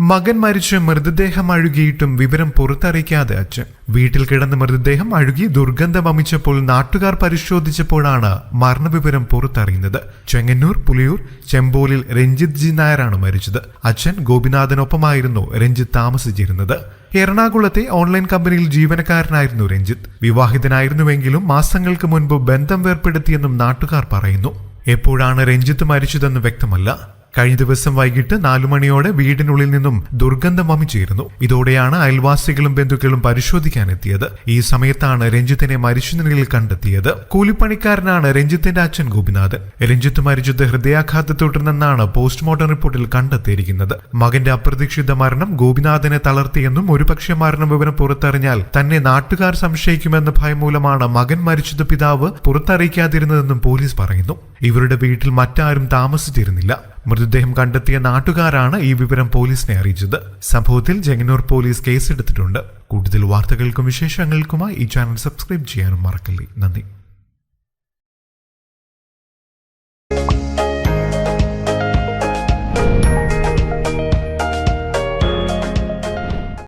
മകൻ മരിച്ച് മൃതദേഹം അഴുകിയിട്ടും വിവരം പുറത്തറിയിക്കാതെ അച്ഛൻ. വീട്ടിൽ കിടന്ന മൃതദേഹം അഴുകി ദുർഗന്ധം വമിച്ചപ്പോൾ നാട്ടുകാർ പരിശോധിച്ചപ്പോഴാണ് മരണവിവരം പുറത്തറിയുന്നത്. ചെങ്ങന്നൂർ പുലിയൂർ ചെമ്പോലിൽ രഞ്ജിത് ജി നായരാണ് മരിച്ചത്. അച്ഛൻ ഗോപിനാഥനൊപ്പമായിരുന്നു രഞ്ജിത്ത് താമസിച്ചിരുന്നത്. എറണാകുളത്തെ ഓൺലൈൻ കമ്പനിയിൽ ജീവനക്കാരനായിരുന്നു രഞ്ജിത്ത് വിവാഹിതനായിരുന്നുവെങ്കിലും മാസങ്ങൾക്ക് മുൻപ് ബന്ധം വേർപ്പെടുത്തിയെന്നും നാട്ടുകാർ പറയുന്നു. എപ്പോഴാണ് രഞ്ജിത്ത് മരിച്ചതെന്ന് വ്യക്തമല്ല. കഴിഞ്ഞ ദിവസം വൈകിട്ട് നാലു മണിയോടെ വീടിനുള്ളിൽ നിന്നും ദുർഗന്ധം വമിച്ചിരുന്നു. ഇതോടെയാണ് അയൽവാസികളും ബന്ധുക്കളും പരിശോധിക്കാനെത്തിയത്. ഈ സമയത്താണ് രഞ്ജിത്തിനെ മരിച്ച നിലയിൽ കണ്ടെത്തിയത്. കൂലിപ്പണിക്കാരനാണ് രഞ്ജിത്തിന്റെ അച്ഛൻ ഗോപിനാഥൻ. രഞ്ജിത്ത് മരിച്ചത് ഹൃദയാഘാതത്തെ തുടർന്നെന്നാണ് പോസ്റ്റ്മോർട്ടം റിപ്പോർട്ടിൽ കണ്ടെത്തിയിരിക്കുന്നത്. മകന്റെ അപ്രതീക്ഷിത മരണം ഗോപിനാഥനെ തളർത്തിയെന്നും ഒരുപക്ഷെ മരണ വിവരം പുറത്തറിഞ്ഞാൽ തന്നെ നാട്ടുകാർ സംശയിക്കുമെന്ന ഭയം മൂലമാണ് മകൻ മരിച്ചത് പിതാവ് പുറത്തറിയിക്കാതിരുന്നതെന്നും പോലീസ് പറയുന്നു. ഇവരുടെ വീട്ടിൽ മറ്റാരും താമസിച്ചിരുന്നില്ല. മൃതദേഹം കണ്ടെത്തിയ നാട്ടുകാരാണ് ഈ വിവരം പോലീസിനെ അറിയിച്ചത്. സംഭവത്തിൽ ചെങ്ങന്നൂർ പോലീസ് കേസെടുത്തിട്ടുണ്ട്. കൂടുതൽ വാർത്തകൾക്കും വിശേഷങ്ങൾക്കുമായി ഈ ചാനൽ സബ്സ്ക്രൈബ് ചെയ്യാനും മറക്കല്ലേ. നന്ദി.